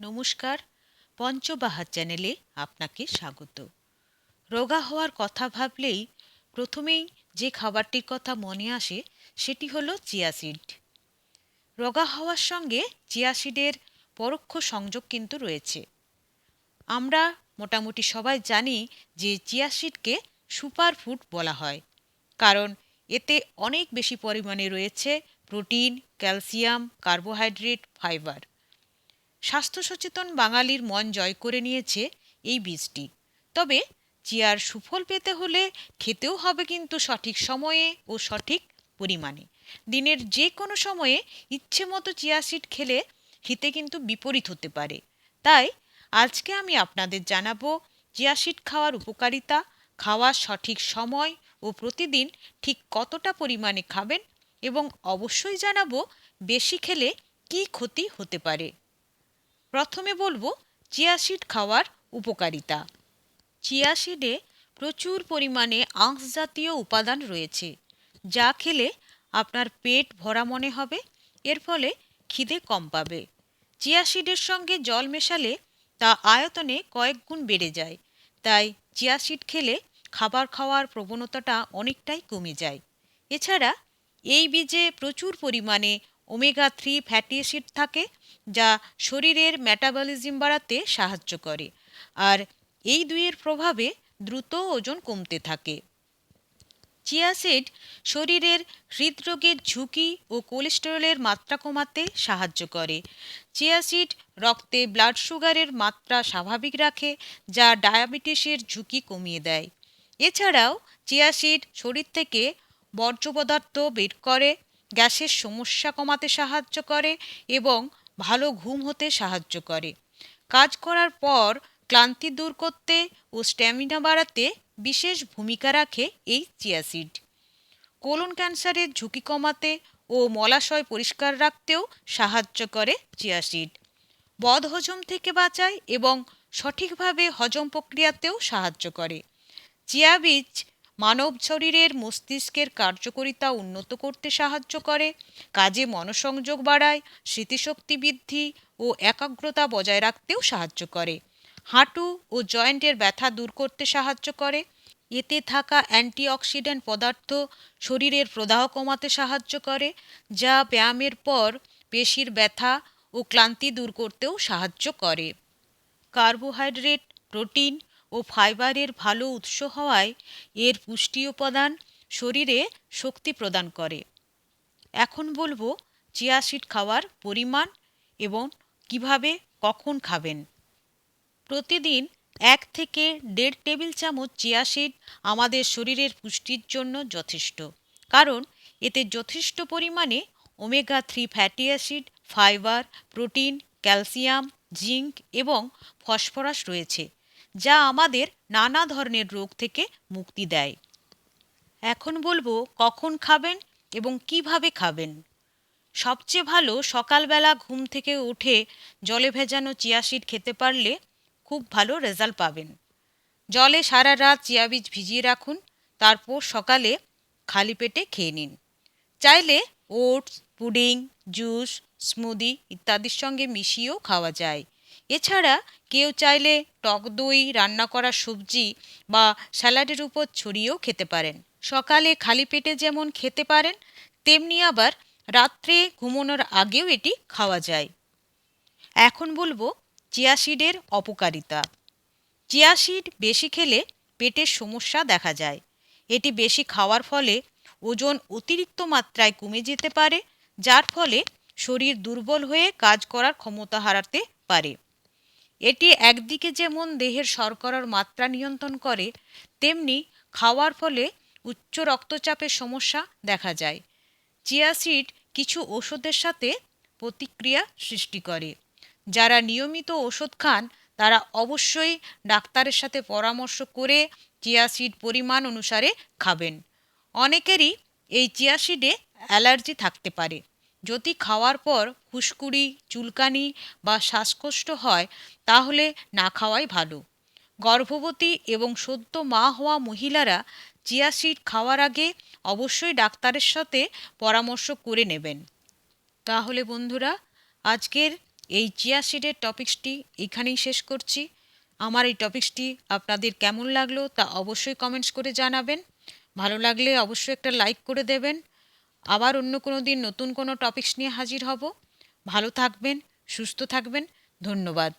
নমস্কার পঞ্চবাহার চ্যানেলে আপনাকে স্বাগত। রোগা হওয়ার কথা ভাবলেই প্রথমেই যে খাবারটির কথা মনে আসে সেটি হলো চিয়াসিড রোগা হওয়ার সঙ্গে চিয়াসিডের পরোক্ষ সংযোগ কিন্তু রয়েছে। আমরা মোটামুটি সবাই জানি যে চিয়াসিডকে সুপার ফুড বলা হয়, কারণ এতে অনেক বেশি পরিমাণে রয়েছে প্রোটিন, ক্যালসিয়াম, কার্বোহাইড্রেট, ফাইবার। স্বাস্থ্য সচেতন বাঙালির মন জয় করে নিয়েছে এই বীজটি। তবে চিয়ার সুফল পেতে হলে খেতেও হবে কিন্তু সঠিক সময়ে ও সঠিক পরিমাণে। দিনের যে কোনো সময়ে ইচ্ছে মতো চিয়া সিড খেলে হিতে কিন্তু বিপরীত হতে পারে। তাই আজকে আমি আপনাদের জানাব চিয়া সিড খাওয়ার উপকারিতা, খাওয়ার সঠিক সময় ও প্রতিদিন ঠিক কতটা পরিমাণে খাবেন এবং অবশ্যই জানাব বেশি খেলে কী ক্ষতি হতে পারে। প্রথমে বলব, চিয়া সিড খাওয়ার উপকারিতা। চিয়া সিডে প্রচুর পরিমাণে আঁশ জাতীয় উপাদান রয়েছে, যা খেলে আপনার পেট ভরা মনে হবে, এর ফলে খিদে কম পাবে। চিয়া সিডের সঙ্গে জল মেশালে তা আয়তনে কয়েক গুণ বেড়ে যায়, তাই চিয়া সিড খেলে খাবার খাওয়ার প্রবণতাটা অনেকটাই কমে যায়। এছাড়া এই বীজে প্রচুর পরিমাণে ওমেগা থ্রি ফ্যাটি অ্যাসিড থাকে, যা শরীরের মেটাবলিজম বাড়াতে সাহায্য করে। আর এই দুইয়ের প্রভাবে দ্রুত ওজন কমতে থাকে। চিয়াসিড শরীরের হৃদরোগের ঝুঁকি ও কোলেস্টেরলের মাত্রা কমাতে সাহায্য করে। চিয়াসিড রক্তে ব্লাড সুগারের মাত্রা স্বাভাবিক রাখে, যা ডায়াবেটিসের ঝুঁকি কমিয়ে দেয়। এছাড়াও চিয়াসিড শরীর থেকে বর্জ্য পদার্থ বের করে গ্যাসের সমস্যা কমাতে সাহায্য করে এবং ভালো ঘুম হতে সাহায্য করে। কাজ করার পর ক্লান্তি দূর করতে ও স্ট্যামিনা বাড়াতে বিশেষ ভূমিকা রাখে এই চিয়াসিড কোলন ক্যান্সারের ঝুঁকি কমাতে ও মলাশয় পরিষ্কার রাখতেও সাহায্য করে চিয়াসিড বদহজম থেকে বাঁচায় এবং সঠিকভাবে হজম প্রক্রিয়াতেও সাহায্য করে। চিয়া বীজ মানব শরীরের মস্তিষ্কের কার্যকারিতা উন্নত করতে সাহায্য করে, কাজে মনসংযোগ বাড়ায়, স্মৃতিশক্তি বৃদ্ধি ও একাগ্রতা বজায় রাখতেও সাহায্য করে। হাঁটু ও জয়েন্টের ব্যথা দূর করতে সাহায্য করে। এতে থাকা অ্যান্টিঅক্সিডেন্ট পদার্থ শরীরের প্রদাহ কমাতে সাহায্য করে, যা ব্যায়ামের পর পেশির ব্যথা ও ক্লান্তি দূর করতেও সাহায্য করে। কার্বোহাইড্রেট, প্রোটিন ও ফাইবারের ভালো উৎস হওয়ায় এর পুষ্টি উপাদান শরীরে শক্তি প্রদান করে। এখন বলব, চিয়া সিড খাওয়ার পরিমাণ এবং কীভাবে কখন খাবেন। প্রতিদিন এক থেকে দেড় টেবিল চামচ চিয়া সিড আমাদের শরীরের পুষ্টির জন্য যথেষ্ট। কারণ এতে যথেষ্ট পরিমাণে omega three fatty acid, fibre, protein, calcium, zinc এবং ফসফরাস রয়েছে। যা আমাদের নানা ধরনের রোগ থেকে মুক্তি দেয়। এখন বলব কখন খাবেন এবং কীভাবে খাবেন। সবচেয়ে ভালো সকালবেলা ঘুম থেকে উঠে জলে ভেজানো চিয়াশিড খেতে পারলে খুব ভালো রেজাল্ট পাবেন। জলে সারা রাত চিয়া বীজ ভিজিয়ে রাখুন, তারপর সকালে খালি পেটে খেয়ে নিন। চাইলে ওটস, পুডিং, জুস, স্মুদি ইত্যাদির সঙ্গে মিশিয়েও খাওয়া যায়। এছাড়া কেউ চাইলে টক দই, রান্না করা সবজি বা স্যালাডের উপর ছড়িয়েও খেতে পারেন। সকালে খালি পেটে যেমন খেতে পারেন, তেমনি আবার রাত্রে ঘুমানোর আগেও এটি খাওয়া যায়। এখন বলব চিয়াসিডের অপকারিতা। চিয়াসিড বেশি খেলে পেটের সমস্যা দেখা যায়। এটি বেশি খাওয়ার ফলে ওজন অতিরিক্ত মাত্রায় কমে যেতে পারে, যার ফলে শরীর দুর্বল হয়ে কাজ করার ক্ষমতা হারাতে পারে। এটি একদিকে যেমন দেহের শর্করার মাত্রা নিয়ন্ত্রণ করে, তেমনি খাওয়ার ফলে উচ্চ রক্তচাপের সমস্যা দেখা যায়। চিয়াসিড কিছু ওষুধের সাথে প্রতিক্রিয়া সৃষ্টি করে। যারা নিয়মিত ওষুধ খান, তারা অবশ্যই ডাক্তারের সাথে পরামর্শ করে চিয়াসিড পরিমাণ অনুসারে খাবেন। অনেকেরই এই চিয়াসিডে অ্যালার্জি থাকতে পারে। যদি খাওয়ার পর ফুসকুড়ি চুলকানি বা শ্বাসকষ্ট হয়, তাহলে না খাওয়াই ভালো। গর্ভবতী এবং সদ্য মা হওয়া মহিলারা চিয়া সিড খাওয়ার আগে অবশ্যই ডাক্তারের সাথে পরামর্শ করে নেবেন। তাহলে বন্ধুরা, আজকের এই চিয়া সিডের টপিক্সটি এখানেই শেষ করছি। আমার এই টপিক্সটি আপনাদের কেমন লাগল তা অবশ্যই কমেন্টস করে জানাবেন। ভালো লাগলে অবশ্যই একটা লাইক করে দেবেন। আবার অন্য কোনো দিন নতুন কোনো টপিকস নিয়ে হাজির হব। ভালো থাকবেন, সুস্থ থাকবেন। ধন্যবাদ।